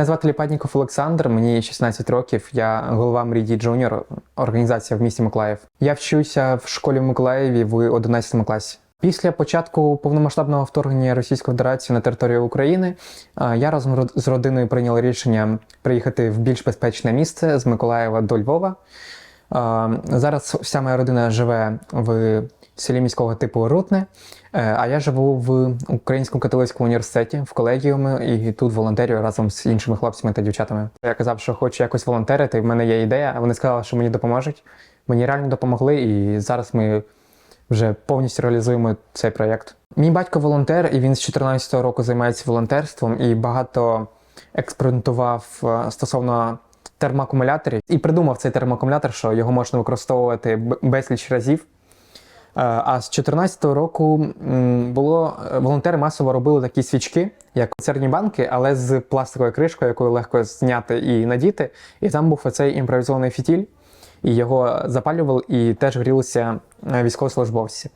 Мене звати Ліпатніков Олександр, мені 16 років. Я голова Мріді Джуніор, організація в місті Миколаїв. Я вчуся в школі в Миколаєві в 11 класі. Після початку повномасштабного вторгнення Російської Федерації на територію України я разом з родиною прийняла рішення приїхати в більш безпечне місце з Миколаєва до Львова. Зараз вся моя родина живе в селі міського типу Рутне, е, а я живу в Українському католицькому університеті в колегіумі і тут волонтерю разом з іншими хлопцями та дівчатами. Я казав, що хочу якось волонтерити, в мене є ідея. Вони сказали, що мені допоможуть. Мені реально допомогли, і зараз ми вже повністю реалізуємо цей проєкт. Мій батько волонтер, і він з 14-го року займається волонтерством і багато експериментував е, стосовно термоакумуляторів і придумав цей термоакумулятор, що його можна використовувати безліч разів. Е, А з 14-го року було е, волонтери масово робили такі свічки, як концерні банки, але з пластиковою кришкою, якою легко зняти і надіти. І там був оцей імпровізований фітіль, і його запалювали, і теж грілися е, військовослужбовці.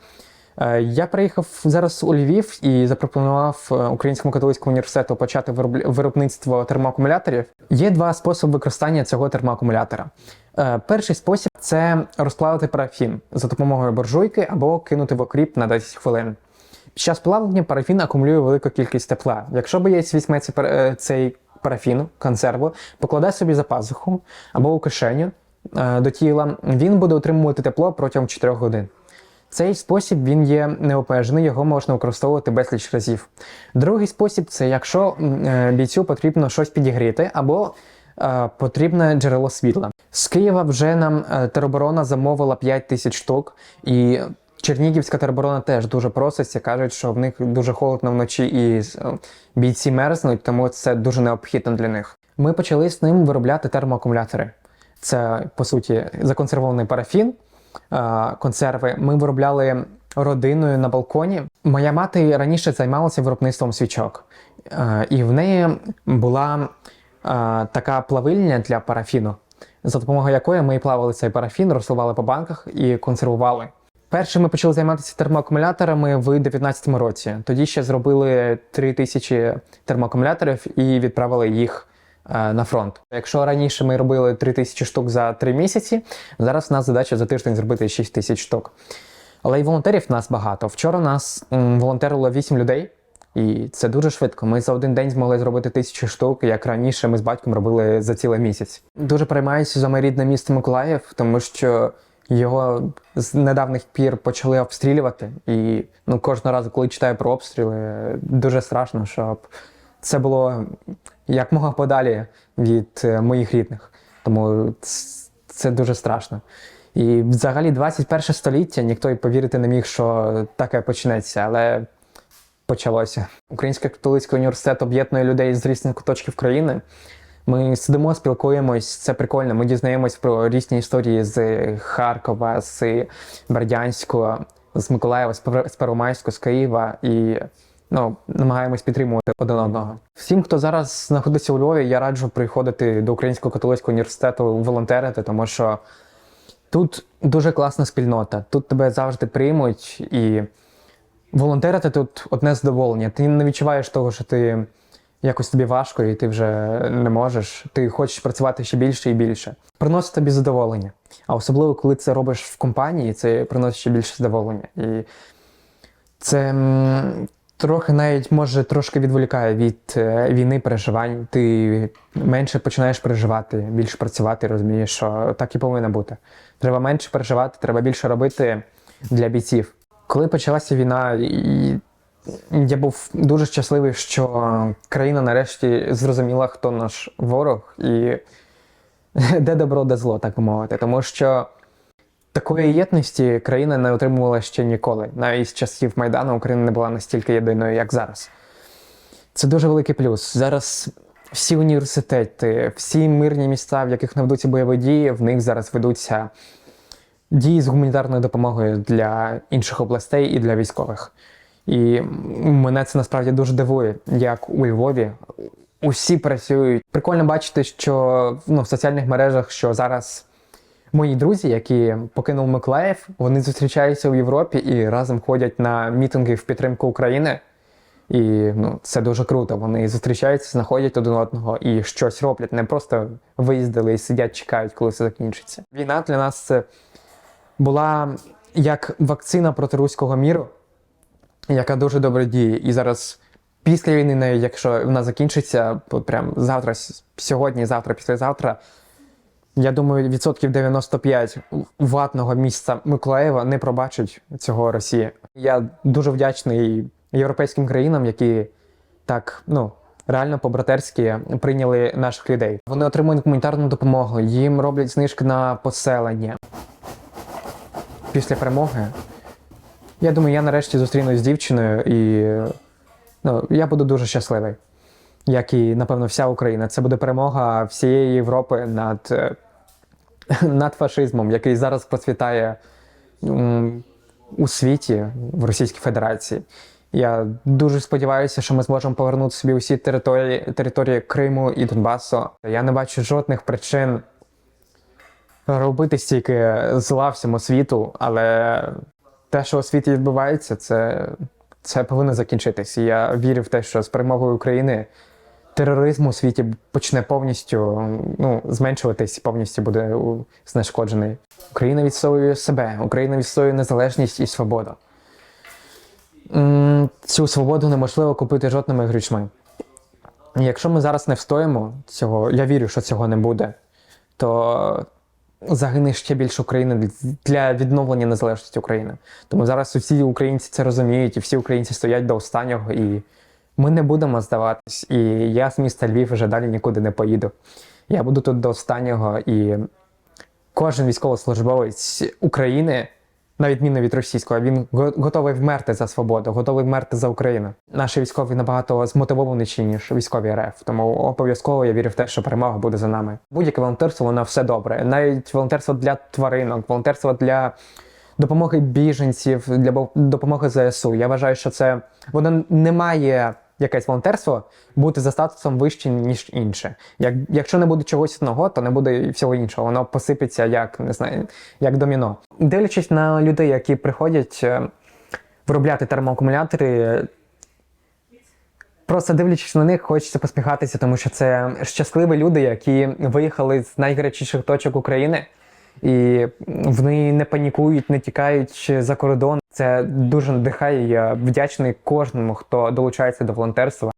Е, Я приїхав зараз у Львів і запропонував е, Українському католицькому університету почати виробництво термоакумуляторів. Є два способи використання цього термоакумулятора. Е, Перший спосіб це розплавити парафін за допомогою буржуйки або кинути в окріп на 10 хвилин. Під час плавлення парафін акумулює велику кількість тепла. Якщо боєць візьме цей, пар- парафін, консерву, покладе собі за пазуху або у кишеню до тіла, він буде отримувати тепло протягом 4 годин. Цей спосіб він є необмежений, його можна використовувати безліч разів. Другий спосіб це якщо е, бійцю потрібно щось підігріти або е, потрібне джерело світла. З Києва вже нам е, тероборона замовила 5 тисяч штук, і Чернігівська тероборона теж дуже проситься, кажуть, що в них дуже холодно вночі і бійці мерзнуть, тому це дуже необхідно для них. Ми почали з ним виробляти термоакумулятори. Це по суті законсервований парафін, консерви. Ми виробляли родиною на балконі. Моя мати раніше займалася виробництвом свічок, Е, і в неї була е, така плавильня для парафіну, за допомогою якої ми плавали цей парафін, розливали по банках і консервували. Перше ми почали займатися термоакумуляторами в 2019 році. Тоді ще зробили 3 тисячі термоакумуляторів і відправили їх е, на фронт. Якщо раніше ми робили 3 тисячі штук за 3 місяці, зараз у нас задача за тиждень зробити 6 тисяч штук. Але й волонтерів в нас багато. Вчора нас волонтерило 8 людей, і це дуже швидко. Ми за один день змогли зробити тисячу штук, як раніше ми з батьком робили за цілий місяць. Дуже переймаюся за моє рідне місто Миколаїв, тому що його з недавніх пір почали обстрілювати. І ну, кожного разу, коли читаю про обстріли, дуже страшно, щоб це було якмога подалі від е, моїх рідних. Тому це дуже страшно. І взагалі 21 століття ніхто й повірити не міг, що таке почнеться, але почалося. Український католицький університет об'єднує людей з різних куточків країни. Ми сидимо, спілкуємось, це прикольно. Ми дізнаємось про різні історії з Харкова, з Бердянського, з Миколаєва, з Первомайського, з Києва і ну, намагаємось підтримувати один одного. Всім, хто зараз знаходиться у Львові, я раджу приходити до Українського католицького університету волонтерити, тому що тут дуже класна спільнота. Тут тебе завжди приймуть і волонтерити тут одне задоволення. Ти не відчуваєш того, що ти якось тобі важко, і ти вже не можеш. Ти хочеш працювати ще більше і більше. Приносить тобі задоволення. А особливо, коли це робиш в компанії, це приносить ще більше задоволення. І це трохи навіть може трошки відволікає від е, війни, переживань. Ти менше починаєш переживати, більше працювати, розумієш, що так і повинно бути. Треба менше переживати, треба більше робити для бійців. Коли почалася війна, я був дуже щасливий, що країна нарешті зрозуміла, хто наш ворог і де добро, де зло, так мовити. Тому що такої єдності країна не отримувала ще ніколи. Навіть з часів Майдану Україна не була настільки єдиною, як зараз. Це дуже великий плюс. Зараз всі університети, всі мирні місця, в яких не ведуться бойові дії, в них зараз ведуться дії з гуманітарною допомогою для інших областей і для військових. І мене це насправді дуже дивує, як у Львові усі працюють. Прикольно бачити, що ну, в соціальних мережах, що зараз мої друзі, які покинули Миколаїв, вони зустрічаються у Європі і разом ходять на мітинги в підтримку України. І ну, це дуже круто. Вони зустрічаються, знаходять один одного і щось роблять. Не просто виїздили і сидять, чекають, коли це закінчиться. Війна для нас це була як вакцина проти руського міру, яка дуже добре діє. І зараз, після війни, якщо вона закінчиться, прям завтра, сьогодні, завтра, післязавтра, я думаю, відсотків 95 ватного місця Миколаєва не пробачить цього Росії. Я дуже вдячний європейським країнам, які так, ну. Реально по-братерськи прийняли наших людей. Вони отримують гуманітарну допомогу, їм роблять знижки на поселення. Після перемоги. Я думаю, я нарешті зустрінусь з дівчиною і ну, я буду дуже щасливий. Як і, напевно, вся Україна. Це буде перемога всієї Європи над, е, над фашизмом, який зараз процвітає у світі в Російській Федерації. Я дуже сподіваюся, що ми зможемо повернути собі усі території, території Криму і Донбасу. Я не бачу жодних причин робити стільки зла всьому світу, але те, що у світі відбувається, це, це повинно закінчитись. І я вірю в те, що з перемогою України тероризм у світі почне повністю ну, зменшуватись повністю буде знешкоджений. Україна відстоює себе, Україна відстоює незалежність і свободу. Цю свободу неможливо купити жодними грішми. Якщо ми зараз не встоїмо цього, я вірю, що цього не буде, то загине ще більше України для відновлення незалежності України. Тому зараз усі українці це розуміють, і всі українці стоять до останнього, і ми не будемо здаватись. І я з міста Львів вже далі нікуди не поїду. Я буду тут до останнього, і кожен військовослужбовець України, на відміну від російського, він готовий вмерти за свободу, готовий вмерти за Україну. Наші військові набагато змотивованіші, ніж військові РФ. Тому обов'язково я вірю в те, що перемога буде за нами. Будь-яке волонтерство, воно все добре. Навіть волонтерство для тваринок, волонтерство для допомоги біженців, для допомоги ЗСУ. Я вважаю, що це воно не має якесь волонтерство бути за статусом вище, ніж інше. Як, якщо не буде чогось одного, то не буде всього іншого. Воно посипеться як не знаю, як доміно. Дивлячись на людей, які приходять е, виробляти термоакумулятори. Просто дивлячись на них, хочеться посміхатися, тому що це щасливі люди, які виїхали з найгарячіших точок України, і вони не панікують, не тікають за кордон. Це дуже надихає. Я вдячний кожному, хто долучається до волонтерства.